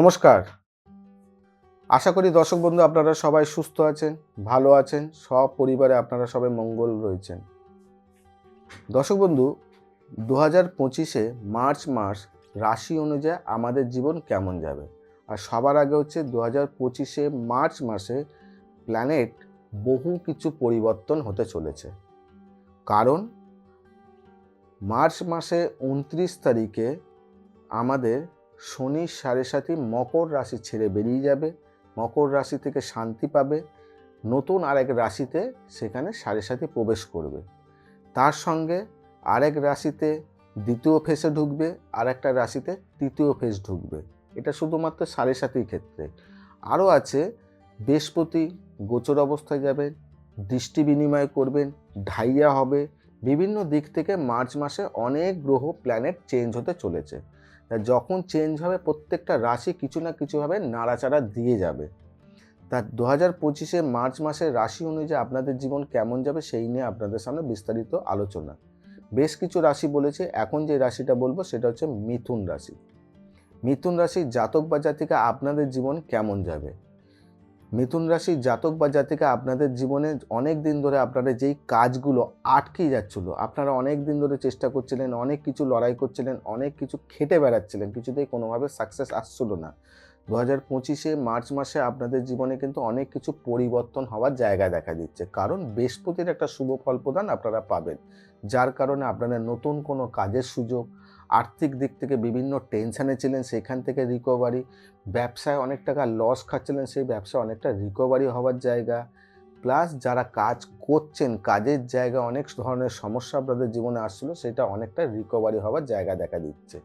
নমস্কার। আশা করি দর্শক বন্ধু আপনারা সবাই সুস্থ আছেন, ভালো আছেন, সব পরিবারে আপনারা সবাই মঙ্গল রয়েছেন। দর্শক বন্ধু দু হাজার পঁচিশে মার্চ মাস রাশি অনুযায়ী আমাদের জীবন কেমন যাবে? আর সবার আগে হচ্ছে দু হাজার পঁচিশে মার্চ মাসে প্ল্যানেট বহু কিছু পরিবর্তন হতে চলেছে। কারণ, মার্চ মাসে উনত্রিশ তারিখে আমাদের শনি সাড়ে সাথী মকর রাশি ছেড়ে বেরিয়ে যাবে। মকর রাশি থেকে শান্তি পাবে। নতুন আরেক রাশিতে সেখানে সাড়ে সাথী প্রবেশ করবে। তার সঙ্গে আরেক রাশিতে দ্বিতীয় ফেসে ঢুকবে আর একটা রাশিতে তৃতীয় ফেস ঢুকবে। এটা শুধুমাত্র সাড়ে সাথীর ক্ষেত্রে। আরও আছে, বৃহস্পতি গোচর অবস্থায় যাবেন দৃষ্টি বিনিময় করবেন, ঢাইয়া হবে। বিভিন্ন দিক থেকে মার্চ মাসে অনেক গ্রহ প্ল্যানেট চেঞ্জ হতে চলেছে। যখন চেঞ্জ হবে, প্রত্যেকটা রাশি কিছু না কিছুভাবে নাড়াচাড়া দিয়ে যাবে। তা দু হাজার পঁচিশে মার্চ মাসের রাশি অনুযায়ী আপনাদের জীবন কেমন যাবে, সেই নিয়ে আপনাদের সামনে বিস্তারিত আলোচনা। বেশ কিছু রাশি বলেছে, এখন যে রাশিটা বলব, সেটা হচ্ছে মিথুন রাশি। মিথুন রাশির জাতক বা জাতিকা আপনাদের জীবন কেমন যাবে? মিথুন রাশির জাতক বা জাতিকা আপনাদের জীবনে অনেক দিন ধরে আপনারা যেই কাজগুলো আটকে যাচ্ছিল, আপনারা অনেক দিন ধরে চেষ্টা করছিলেন, অনেক কিছু লড়াই করছিলেন, অনেক কিছু খেটে বেড়াচ্ছিলেন, কিছুতেই কোনোভাবে সাকসেস আসছিল না। দু হাজার পঁচিশে মার্চ মাসে আপনাদের জীবনে কিন্তু অনেক কিছু পরিবর্তন হওয়ার জায়গা দেখা দিচ্ছে। কারণ বৃহস্পতির একটা শুভ ফল প্রদান আপনারা পাবেন, যার কারণে আপনারা নতুন কোনো কাজের সুযোগ আর্থিক দিক থেকে বিভিন্ন টেনশানে ছিলেন, সেখান থেকে রিকভারি ব্যবসায় অনেক টাকা লস খাচ্ছিলেন, সেই ব্যবসায় অনেকটা রিকভারি হওয়ার জায়গা। প্লাস যারা কাজ করছেন, কাজের জায়গা অনেক ধরনের সমস্যা আপনাদের জীবনে আসছিল, সেটা অনেকটা রিকভারি হওয়ার জায়গা দেখা দিচ্ছে।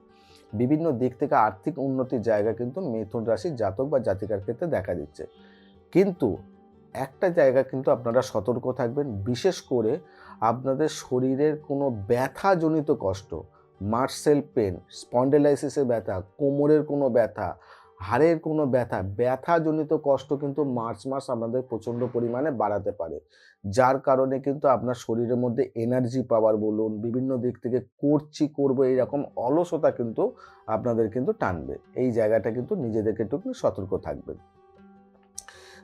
বিভিন্ন দিক থেকে আর্থিক উন্নতির জায়গা কিন্তু মিথুন রাশির জাতক বা জাতিকার ক্ষেত্রে দেখা দিচ্ছে। কিন্তু একটা জায়গা কিন্তু আপনারা সতর্ক থাকবেন, বিশেষ করে আপনাদের শরীরের কোনো ব্যথাজনিত কষ্ট। মার্সেল পেন, স্পন্ডেলাইসিসের ব্যথা, কোমরের কোনো ব্যথা, হাড়ের কোনো ব্যথা, ব্যথাজনিত কষ্ট কিন্তু মার্চ মাস আপনাদের প্রচণ্ড পরিমাণে বাড়াতে পারে। যার কারণে কিন্তু আপনার শরীরের মধ্যে এনার্জি পাওয়ার বলুন, বিভিন্ন দিক থেকে করছি করব, এইরকম অলসতা কিন্তু আপনাদের কিন্তু টানবে। এই জায়গাটা কিন্তু নিজেদেরকে একটু সতর্ক থাকবেন।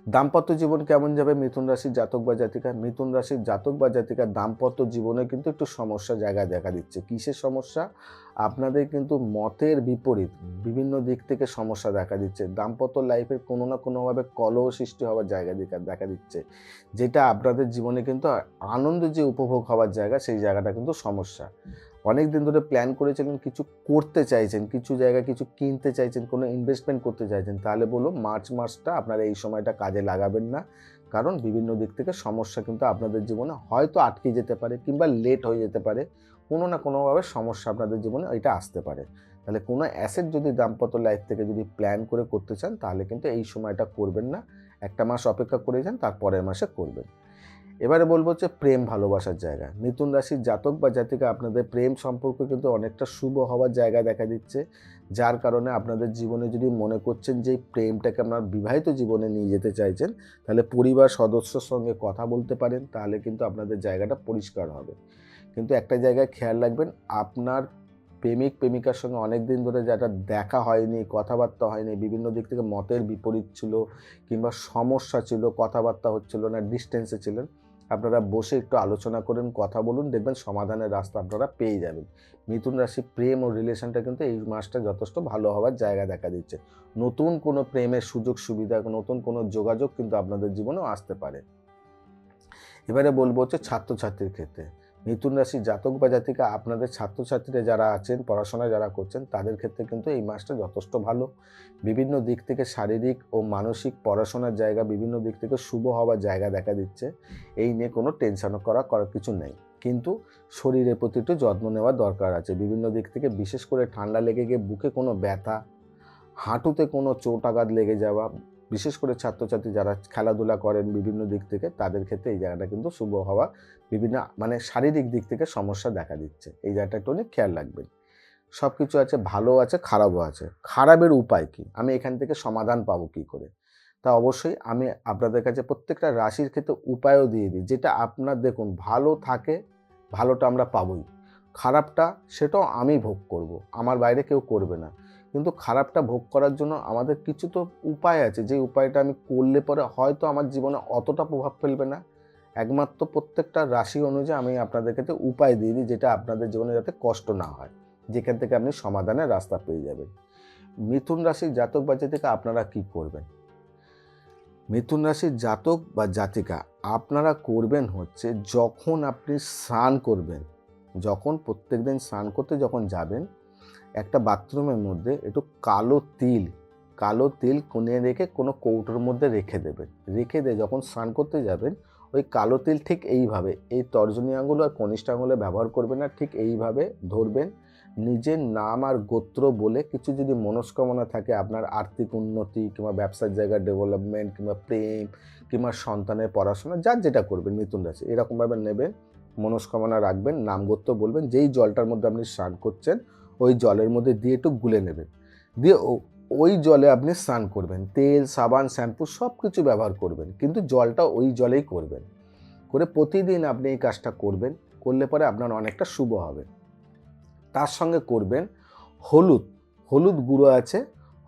দাম্পত্য জীবন কেমন যাবে? মিথুন রাশির জাতক বা জাতিকা। মিথুন রাশির জাতক বা জাতিকার দাম্পত্য জীবনে কিন্তু একটু সমস্যা জায়গা দেখা দিচ্ছে। কিসের সমস্যা? আপনাদের কিন্তু মতের বিপরীত। বিভিন্ন দিক থেকে সমস্যা দেখা দিচ্ছে। দাম্পত্য লাইফের কোনো না কোনোভাবে কলহ সৃষ্টি হওয়ার জায়গা দেখা দিচ্ছে। যেটা আপনাদের জীবনে কিন্তু আনন্দ যে উপভোগ হওয়ার জায়গা, সেই জায়গাটা কিন্তু সমস্যা। অনেক দিন ধরে প্ল্যান করেছিলেন কিছু করতে চাইছেন, কিছু জায়গায় কিছু কিনতে চাইছেন, কোনো ইনভেস্টমেন্ট করতে চাইছেন, তাহলে বলো মার্চ মাসটা আপনারা এই সময়টা কাজে লাগাবেন না। কারণ বিভিন্ন দিক থেকে সমস্যা কিন্তু আপনাদের জীবনে হয়তো আটকে যেতে পারে কিংবা লেট হয়ে যেতে পারে। কোনো না কোনোভাবে সমস্যা আপনাদের জীবনে এটা আসতে পারে। তাহলে কোনো অ্যাসেট যদি দাম্পত্য লাইফ থেকে যদি প্ল্যান করে করতে চান, তাহলে কিন্তু এই সময়টা করবেন না। একটা মাস অপেক্ষা করে যান, তারপরের মাসে করবেন। এবারে বলব হচ্ছে প্রেম ভালোবাসার জায়গা। মিথুন রাশির জাতক বা জাতিকা, আপনাদের প্রেম সম্পর্ক কিন্তু অনেকটা শুভ হওয়ার জায়গা দেখা দিচ্ছে। যার কারণে আপনাদের জীবনে যদি মনে করছেন যে প্রেমটাকে আপনার বিবাহিত জীবনে নিয়ে যেতে চাইছেন, তাহলে পরিবার সদস্যর সঙ্গে কথা বলতে পারেন, তাহলে কিন্তু আপনাদের জায়গাটা পরিষ্কার হবে। কিন্তু একটা জায়গায় খেয়াল রাখবেন, আপনার প্রেমিক, প্রেমিকার সঙ্গে অনেক দিন ধরে যেটা দেখা হয়নি, কথাবার্তা হয়নি, বিভিন্ন দিক থেকে মতের বিপরীত ছিল কিংবা সমস্যা ছিল, কথাবার্তা হচ্ছিল না ডিস্টেন্সে ছিলেন আপনারা বসে একটু আলোচনা করেন, কথা বলুন, দেখবেন সমাধানের রাস্তা আপনারা পেয়ে যাবেন। মিথুন রাশি প্রেম ও রিলেশনটা কিন্তু এই মাসটা যথেষ্ট ভালো হওয়ার জায়গা দেখা দিচ্ছে। নতুন কোনো প্রেমের সুযোগ, সুবিধা, নতুন কোনো যোগাযোগ কিন্তু আপনাদের জীবনেও আসতে পারে। এবারে বলব হচ্ছে ছাত্রছাত্রীর ক্ষেত্রে। মিথুন রাশি জাতক বা জাতিকা, আপনাদের ছাত্রছাত্রীরা যারা আছেন পড়াশোনা যারা করছেন, তাদের ক্ষেত্রে কিন্তু এই মাসটা যথেষ্ট ভালো। বিভিন্ন দিক থেকে শারীরিক ও মানসিক পড়াশোনার জায়গা, বিভিন্ন দিক থেকে শুভ হওয়ার জায়গা দেখা দিচ্ছে। এই নিয়ে কোনো টেনশন করা, করার কিছু নেই। কিন্তু শরীরের প্রতি একটু যত্ন নেওয়ার দরকার আছে। বিভিন্ন দিক থেকে বিশেষ করে ঠান্ডা লেগে গিয়ে বুকে কোনো ব্যথা, হাঁটুতে কোনো চোট আঘাত লেগে যাওয়া বিশেষ করে ছাত্রছাত্রী যারা খেলাধুলা করেন বিভিন্ন দিক থেকে, তাদের ক্ষেত্রে এই জায়গাটা কিন্তু শুভ হওয়া বিভিন্ন মানে শারীরিক দিক থেকে সমস্যা দেখা দিচ্ছে। এই জায়গাটা একটু অনেক খেয়াল রাখবেন। সব কিছু আছে, ভালো আছে, খারাপও আছে। খারাপের উপায় কি? আমি এখান থেকে সমাধান পাবো কি করে? তা অবশ্যই আমি আপনাদের কাছে প্রত্যেকটা রাশির ক্ষেত্রে উপায়ও দিয়ে দিই। যেটা আপনার দেখুন, ভালো থাকে, ভালোটা আমরা পাবোই। খারাপটা সেটাও আমি ভোগ করব। আমার বাইরে কেউ করবে না। কিন্তু খারাপটা ভোগ করার জন্য আমাদের কিছু তো উপায় আছে। যে উপায়টা আমি করলে পরে হয়তো আমার জীবনে অতটা প্রভাব ফেলবে না। একমাত্র প্রত্যেকটা রাশি অনুযায়ী আমি আপনাদের কাছে উপায় দিয়ে দিই যেটা আপনাদের জীবনে যাতে কষ্ট না হয়। যেখান থেকে আপনি সমাধানের রাস্তা পেয়ে যাবেন। মিথুন রাশির জাতক বা জাতিকা, আপনারা কি করবেন? মিথুন রাশির জাতক বা জাতিকা, আপনারা করবেন হচ্ছে যখন আপনি স্নান করবেন। যখন প্রত্যেকদিন স্নান করতে যখন যাবেন একটা বাথরুমের মধ্যে একটু কালো তিল কালো তিল কোনে রেখে কোনো কৌটোর মধ্যে রেখে দেবেন। রেখে দিয়ে যখন স্নান করতে যাবেন, ওই কালো তিল ঠিক এইভাবে, এই তর্জনী আঙুল আর কনিষ্ঠ আঙুলে ব্যবহার করবেন না, ঠিক এইভাবে ধরবেন। নিজের নাম আর গোত্র বলে কিছু যদি মনস্কামনা থাকে আপনার আর্থিক উন্নতি কিংবা ব্যবসার জায়গার ডেভেলপমেন্ট কিংবা প্রেম কিংবা সন্তানের পড়াশোনা, যার যেটা করবেন, মিথুন রাশি, এরকমভাবে নেবেন। মনস্কামনা রাখবেন, নাম গোত্র বলবেন, যেই জলটার মধ্যে আপনি স্নান করছেন ওই জলের মধ্যে দিয়ে একটু গুলে নেবেন। দিয়ে ওই জলে আপনি স্নান করবেন। তেল, সাবান, শ্যাম্পু সব কিছু ব্যবহার করবেন। কিন্তু জলটা ওই জলেই করবেন। করে প্রতিদিন আপনি এই কাজটা করবেন। করলে পরে আপনার অনেকটা শুভ হবে। তার সঙ্গে করবেন হলুদ। হলুদ গুঁড়ো আছে।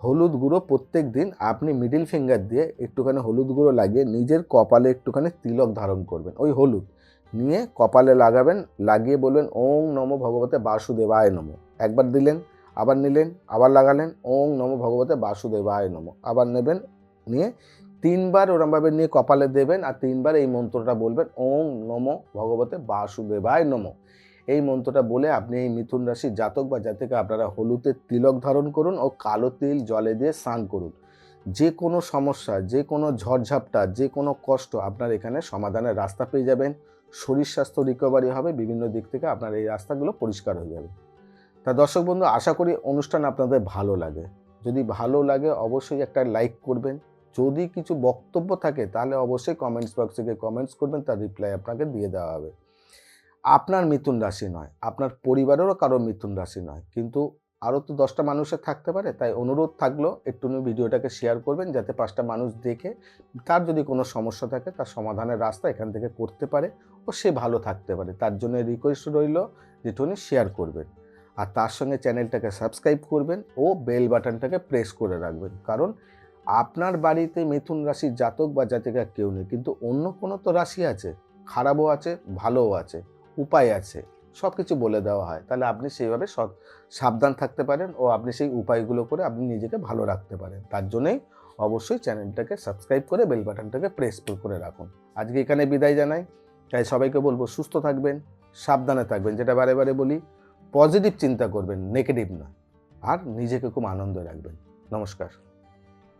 হলুদ গুঁড়ো প্রত্যেক দিন আপনি মিডিল ফিঙ্গার দিয়ে একটুখানি হলুদ গুঁড়ো লাগিয়ে নিজের কপালে একটুখানি তিলক ধারণ করবেন। ওই হলুদ। নিয়ে কপালে লাগাবেন, লাগিয়ে বলবেন, ওং নম ভগবতে বাসুদেবায় নম। একবার দিলেন, আবার নিলেন, আবার লাগালেন, ওং নম ভগবতে বাসুদেবায় নম। আবার নেবেন, নিয়ে তিনবার ওরমভাবে নিয়ে কপালে দেবেন আর তিনবার এই মন্ত্রটা বলবেন, ওং নম ভগবতে বাসুদেবায় নম। এই মন্ত্রটা বলে আপনি এই মিথুন রাশির জাতক বা জাতিকা, আপনারা হলুদের তিলক ধারণ করুন ও কালো তিল জলে দিয়ে স্নান করুন। যে কোনো সমস্যা, যে কোনো ঝড়ঝাপটা, যে কোনো কষ্ট আপনার এখানে সমাধানের রাস্তা পেয়ে যাবেন। শরীর স্বাস্থ্য রিকভারি হবে, বিভিন্ন দিক থেকে আপনার এই রাস্তাগুলো পরিষ্কার হয়ে যাবে। তা দর্শক বন্ধু, আশা করি অনুষ্ঠান আপনাদের ভালো লাগে। যদি ভালো লাগে, অবশ্যই একটা লাইক করবেন। যদি কিছু বক্তব্য থাকে, তাহলে অবশ্যই কমেন্টস বক্সে গিয়ে কমেন্টস করবেন, তার রিপ্লাই আপনাকে দিয়ে দেওয়া হবে। আপনার মিথুন রাশি নয়, আপনার পরিবারেরও কারও মিথুন রাশি নয়, কিন্তু আরও তো দশটা মানুষের থাকতে পারে, তাই অনুরোধ থাকল, একটু ভিডিওটাকে শেয়ার করবেন, যাতে পাঁচটা মানুষ দেখে তার যদি কোনো সমস্যা থাকে, তার সমাধানের রাস্তা এখান থেকে করতে পারে। ও সে ভালো থাকতে পারে। তার জন্য রিকোয়েস্ট রইল যে উনি শেয়ার করবেন। আর তার সঙ্গে চ্যানেলটাকে সাবস্ক্রাইব করবেন ও বেল বাটনটাকে প্রেস করে রাখবেন। কারণ আপনার বাড়িতে মিথুন রাশির জাতক বা জাতিকা কেউ নেই, কিন্তু অন্য কোনো তো রাশি আছে। খারাপও আছে, ভালোও আছে, উপায় আছে সব কিছু বলে দেওয়া হয়। তাহলে আপনি সেইভাবে সাবধান থাকতে পারেন ও আপনি সেই উপায়গুলো করে আপনি নিজেকে ভালো রাখতে পারেন। তার জন্যই অবশ্যই চ্যানেলটাকে সাবস্ক্রাইব করে বেল বাটনটাকে প্রেস করে রাখুন। আজকে এখানে বিদায় জানাই। তাই সবাইকে বলব সুস্থ থাকবেন, সাবধানে থাকবেন। যেটা বারে বারে বলি পজিটিভ চিন্তা করবেন নেগেটিভ না আর নিজেকে খুব আনন্দ রাখবেন। নমস্কার।